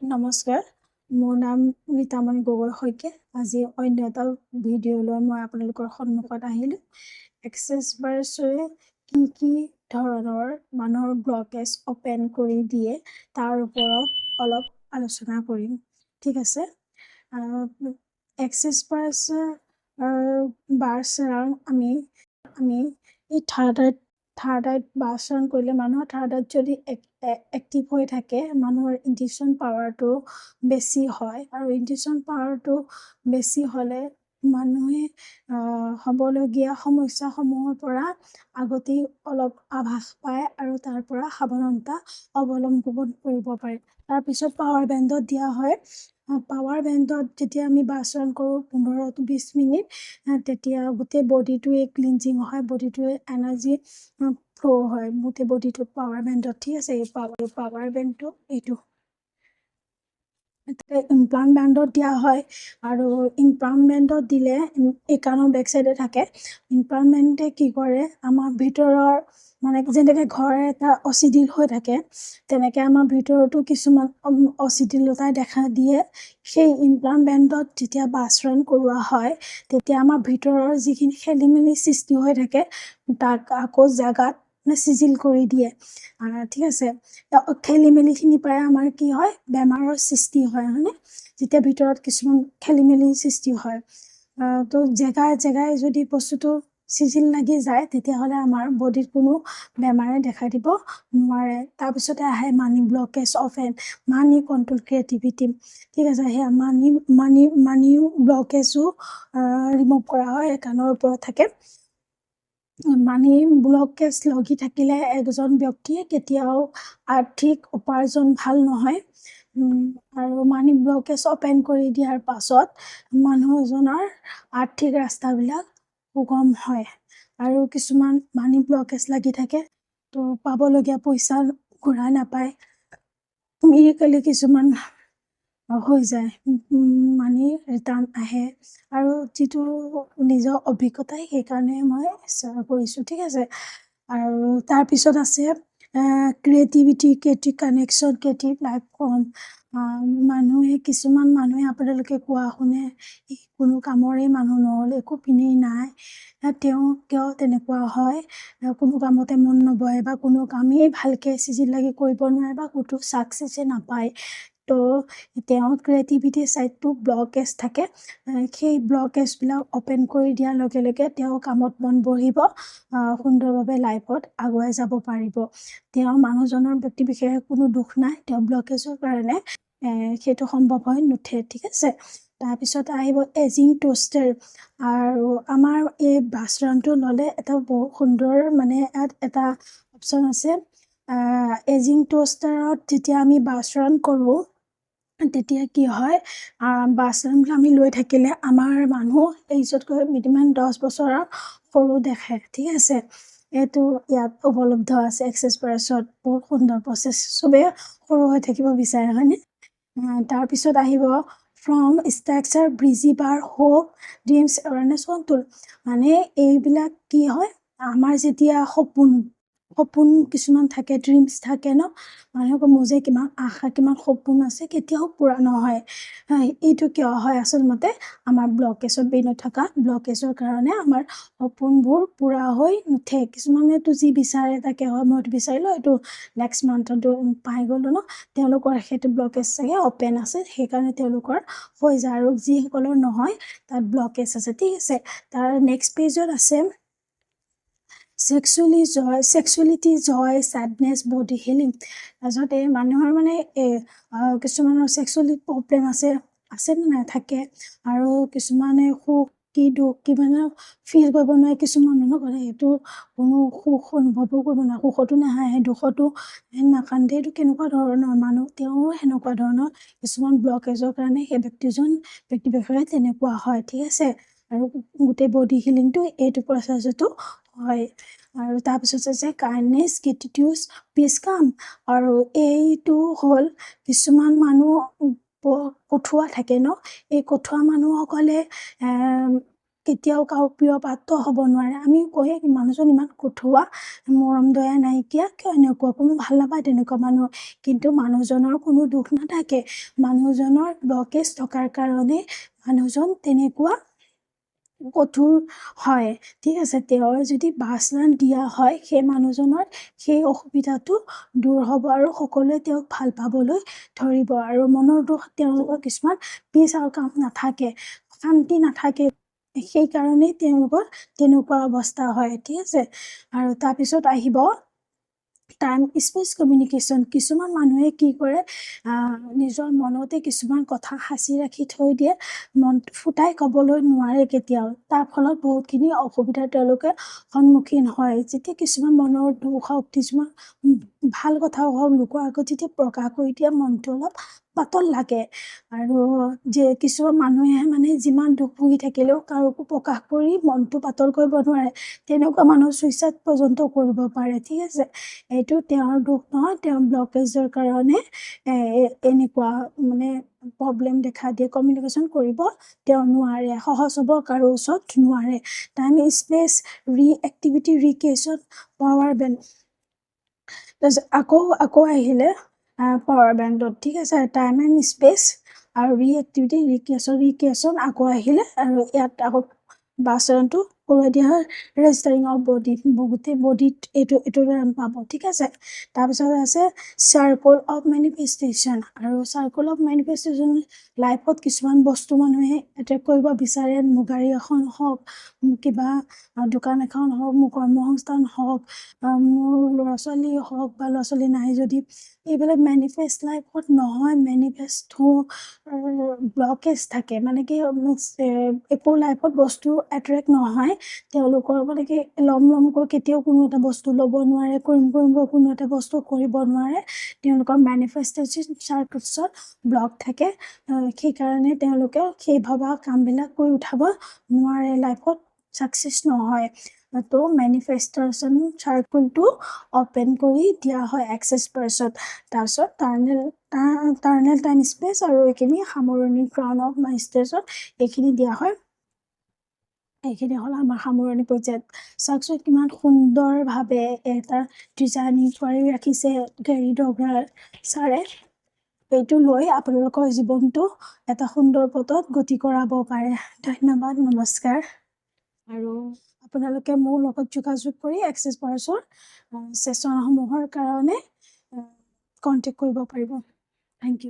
নমস্কাৰ মোৰ নাম ৰীতামণি গগৈ শইকীয়া। আজি অন্য এটা ভিডিঅ'লৈ মই আপোনালোকৰ সন্মুখত আহিলোঁ। এক্সেছ বাৰছৰে কি কি ধৰণৰ মানুহৰ ব্লকেজ অ'পেন কৰি দিয়ে তাৰ ওপৰত অলপ আলোচনা কৰিম। ঠিক আছে? এক্সেছ বাৰছৰ বাছ আমি আমি এই থাৰ্ড আইত বাছ ৰান কৰিলে মানুহৰ থাৰ্ড আইত যদি এক এক্টিভ হৈ থাকে মানুহৰ ইনটিউশ্যন পাৱাৰটো বেছি হয় আৰু ইনটিউশ্যন পাৱাৰটো বেছি হ'লে মানুহে হ'বলগীয়া সমস্যাসমূহৰ পৰা আগতেই অলপ আভাস পায় আৰু তাৰ পৰা সাৱধানতা অৱলম্বন কৰিব পাৰে। তাৰপিছত পাৱাৰ বেণ্ডত দিয়া হয়। পাৱাৰ বেণ্ডত যেতিয়া আমি বাছ ৰান কৰোঁ পোন্ধৰ বিছ মিনিট তেতিয়া গোটেই বডিটোৱে ক্লিনজিং হয় বডিটোৱে এনাৰ্জি ফ্ল' হয়। গোটেই বডিটোত পাৱাৰ বেণ্ডত ঠিক আছে? এই পাৱাৰ পাৱাৰ বেণ্ডটো এইটো। ইমপ্লাণ্ট দিয়া হয় আৰু ইমপ্লাণ্ট দিলে এই কাণৰ বেক চাইডে থাকে। ইমপ্লাণ্ট কি কৰে? আমাৰ ভিতৰৰ মানে যেনেকৈ ঘৰ এটা অচিডিল হৈ থাকে তেনেকৈ আমাৰ ভিতৰতো কিছুমান অচিডিলতাই দেখা দিয়ে। সেই ইমপ্লাণ্ট বেণ্ডত যেতিয়া বাছ ৰান কৰোৱা হয় তেতিয়া আমাৰ ভিতৰৰ যিখিনি খেলি মেলি সৃষ্টি হৈ থাকে তাক আকৌ জেগাত চিজিল কৰি দিয়ে। ঠিক আছে। খেলি মেলিখিনিৰ পৰাই আমাৰ কি হয় বেমাৰৰ সৃষ্টি হয় হয়নে? যেতিয়া ভিতৰত কিছুমান খেলি মেলিৰ সৃষ্টি হয়। তো জেগাই জেগাই যদি বস্তুটো চিজিল লাগি যায় তেতিয়াহ'লে আমাৰ বডিত কোনো বেমাৰে দেখা দিব নোৱাৰে। তাৰপিছতে আহে money blockage often money control creativity ঠিক আছে সেয়া মানি মানি মানি ব্লকেজো ৰিমুভ কৰা হয় কাণৰ ওপৰত থাকে। মানি ব্লকেজ লগি থাকিলে এজন ব্যক্তিয়ে কেতিয়াও আৰ্থিক উপাৰ্জন ভাল নহয়। আৰু মানি ব্লকেজ অ'পেন কৰি দিয়াৰ পাছত মানুহ এজনৰ আৰ্থিক ৰাস্তাবিলাক সুগম হয় আৰু কিছুমান মানি ব্লকেজ লাগি থাকে। তো পাবলগীয়া পইচা ঘূৰাই নাপায়। মিৰিকেলি কিছুমান হৈ যায়। মানি ৰিটাৰ্ণ আহে। আৰু যিটো নিজৰ অভিজ্ঞতাই সেইকাৰণে মই কৰিছোঁ ঠিক আছে? আৰু তাৰপিছত আছে creativity creative connection creative life মানুহে কিছুমান মানুহে আপোনালোকে কোৱা শুনে কোনো কামৰেই মানুহ নহ'ল একো পিনেই নাই। তেওঁ কিয় তেনেকুৱা হয়? কোনো কামতে মন নবহে বা কোনো কামেই ভালকৈ চিজিল লাগি কৰিব নোৱাৰে বা ক'তো ছাকচেছে নাপায়। তো তেওঁ ক্ৰিয়েটিভিটি ছাইডটো ব্লকেজ থাকে। সেই ব্লকেজবিলাক অ'পেন কৰি দিয়াৰ লগে লগে তেওঁ কামত মন বহিব সুন্দৰভাৱে লাইফত আগুৱাই যাব পাৰিব। তেওঁ মানুহজনৰ ব্যক্তি বিশেষে কোনো দুখ নাই তেওঁ ব্লকেজৰ কাৰণে সেইটো সম্ভৱ হৈ নুঠে ঠিক আছে? তাৰপিছত আহিব এজিং টোষ্টাৰ আৰু আমাৰ এই বাছ ৰানটো ল'লে এটা বহুত সুন্দৰ মানে ইয়াত এটা অপশ্যন আছে। এজিং টোষ্টাৰত যেতিয়া আমি বাছ ৰান কৰোঁ তেতিয়া কি হয় বাছ ৰানবিলাক আমি লৈ থাকিলে আমাৰ মানুহ এইজতকৈ মিনিমাম দহ বছৰৰ সৰু দেখে ঠিক আছে? এইটো ইয়াত উপলব্ধ আছে এক্সেছ বাৰছত বহুত সুন্দৰ প্ৰচেছ চবেই সৰু হৈ থাকিব বিচাৰে হয়নে? তাৰপিছত আহিব from structure bridge bar hope dreams awareness control মানে এইবিলাক কি হয় আমাৰ যেতিয়া সপোন সপোন কিছুমান থাকে ড্ৰিমছ থাকে ন? মানুহক মোৰ যে কিমান আশা কিমান সপোন আছে কেতিয়াও পূৰা নহয়। এইটো কিয় হয় আচলমতে? আমাৰ ব্লকেজত ব্ৰেইনত থকা ব্লকেজৰ কাৰণে আমাৰ সপোনবোৰ পূৰা হৈ নুঠে। কিছুমানেতো যি বিচাৰে তাকে হয় মইতো বিচাৰিলোঁ এইটো নেক্সট মান্থতো পাই গ'লোঁ ন? তেওঁলোকৰ সেইটো ব্লকেজ চাগে অ'পেন আছে সেইকাৰণে তেওঁলোকৰ হৈ যায়। আৰু যিসকলৰ নহয় তাত ব্লকেজ আছে ঠিক আছে। তাৰ নেক্সট পেজত আছে sexually joy sexuality joy sadness body healing তাৰপিছত এই মানুহৰ মানে কিছুমানৰ ছেক্সুৱেলি প্ৰব্লেম আছে আছেনে নাই থাকে? আৰু কিছুমানে সুখ কি দুখ কি মানে ফিল কৰিব নোৱাৰে কিছুমান মানুহ কৰে সেইটো কোনো সুখ অনুভৱো কৰিব নোৱাৰে সুখতো নাহাঁহে দুখতো নাকান্দে এইটো কেনেকুৱা ধৰণৰ মানুহ? তেওঁ সেনেকুৱা ধৰণৰ কিছুমান ব্লকেজৰ কাৰণে সেই ব্যক্তিজন ব্যক্তি বিশেষে তেনেকুৱা হয় ঠিক আছে? আৰু গোটেই বডি হিলিংটো এইটো প্ৰচেছতো হয়। আৰু তাৰপিছত আছে কাইণ্ডনেছ গেটিটিউজ পিচ কাম আৰু এইটো হ'ল কিছুমান মানুহ কঠুৱা থাকে ন? এই কঠুৱা মানুহসকলে কেতিয়াও কাৰো প্ৰিয় পাত্ৰ হ'ব নোৱাৰে। আমি কয়ে মানুহজন ইমান কঠুৱা মৰম দয়া নাইকিয়া কিয় এনেকুৱা? কোনো ভাল নাপায় তেনেকুৱা মানুহ। কিন্তু মানুহজনৰ কোনো দুখ নাথাকে। মানুহজনৰ ব্লকেজ থকাৰ কাৰণে মানুহজন তেনেকুৱা কঠোৰ হয়। ঠিক আছে তেওঁৰ যদি বাছলান দিয়া হয় সেই মানুহজনৰ সেই অসুবিধাটো দূৰ হ'ব আৰু সকলোৱে তেওঁক ভাল পাবলৈ ধৰিব আৰু মনৰ দুখ তেওঁলোকৰ কিছুমান পিছ আৰু কাম নাথাকে শান্তি নাথাকে। সেইকাৰণেই তেওঁলোকৰ তেনেকুৱা অৱস্থা হয় ঠিক আছে। আৰু তাৰপিছত আহিব টাইম স্পেচ কমিউনিকেশ্যন কিছুমান মানুহে কি কৰে নিজৰ মনতে কিছুমান কথা সাঁচি ৰাখি থৈ দিয়ে মন ফুটাই ক'বলৈ নোৱাৰে কেতিয়াও। তাৰ ফলত বহুতখিনি অসুবিধাৰ তেওঁলোকে সন্মুখীন হয়। যেতিয়া কিছুমান মনৰ দুখ হওক কিছুমান ভাল কথাও হওক লোকৰ আগত যেতিয়া প্ৰকাশ কৰি দিয়ে মনটো অলপ পাতল লাগে। আৰু যে কিছুমান মানুহে মানে যিমান দুখ ভুগি থাকিলেও কাৰোকো প্ৰকাশ কৰি মনটো পাতল কৰিব নোৱাৰে। তেনেকুৱা মানুহ চুইচাইড পৰ্যন্ত কৰিব পাৰে ঠিক আছে? এইটো তেওঁৰ দুখ নহয় তেওঁ ব্লকেজৰ কাৰণে এনেকুৱা মানে প্ৰব্লেম দেখা দিয়ে। কমিউনিকেশ্যন কৰিব তেওঁ নোৱাৰে। সহজ হ'ব কাৰো ওচৰত নোৱাৰে। Time space reactivity recreation power bend তাৰপিছত আকৌ আকৌ আহিলে পাৱাৰ বেণ্ডত ঠিক আছে? টাইম এণ্ড স্পেচ আৰু ৰিএক্টিভিটি ৰিক্ৰিয়েশ্যন ৰিক্ৰিয়েশ্যন আকৌ আহিলে আৰু ইয়াত আকৌ বাচনটো কৰোৱাই দিয়া হয় ৰেজিষ্টাৰিং অফ বডি গোটেই বডিত এইটো এইটো পাব ঠিক আছে? তাৰপিছত আছে চাৰ্কল অফ মেনিফেষ্টেশ্যন আৰু চাৰ্কল অফ মেনিফেষ্টেশ্যন লাইফত কিছুমান বস্তু মানুহে এট্ৰেক্ট কৰিব বিচাৰে মোৰ গাড়ী এখন হওক কিবা দোকান এখন হওক মোৰ কৰ্মসংস্থান হওক মোৰ ল'ৰা ছোৱালী হওক বা ল'ৰা ছোৱালী নাই যদি এইবিলাক মেনিফেষ্ট লাইফত নহয় মেনিফেষ্ট ব্লকেজ থাকে মানে কি একো লাইফত বস্তু এট্ৰেক্ট নহয়। তেওঁলোকৰ মানে কি, লম লমকৈ কেতিয়াও কোনো এটা বস্তু ল'ব নোৱাৰে, কৰিম কৰিম কোনো এটা বস্তু কৰিব নোৱাৰে। তেওঁলোকৰ মেনিফেষ্টেশ্যন চাৰ্কছত ব্লক থাকে। সেইকাৰণে তেওঁলোকে সেই ভবা কামবিলাক কৰি উঠাব নোৱাৰে লাইফত ছাকচেছ নহয়। তো মেনিফেষ্টেশ্যন চাৰ্কুলটো অ'পেন কৰি দিয়া হয় এক্সেছ পাৰ্চত তাৰপিছত টাৰ্নেল টাৰ্নেল টাইম স্পেচ আৰু এইখিনি সামৰণি ক্ৰাউন অফ মাই ষ্টেজত এইখিনি দিয়া হয়। এইখিনি হ'ল আমাৰ সামৰণি প্ৰজেক্ট চাওকচোন কিমান সুন্দৰভাৱে এটা ডিজাইনিং কৰি ৰাখিছে গেৰী ডগৰাৰ ছাৰে। এইটো লৈ আপোনালোকৰ জীৱনটো এটা সুন্দৰ পথত গতি কৰাব পাৰে ধন্যবাদ নমস্কাৰ। আৰু আপোনালোকে মোৰ লগত যোগাযোগ কৰি এক্সেছ বাৰ্ছৰ ছেশ্যনসমূহৰ কাৰণে কণ্টেক্ট কৰিব পাৰিব। Thank U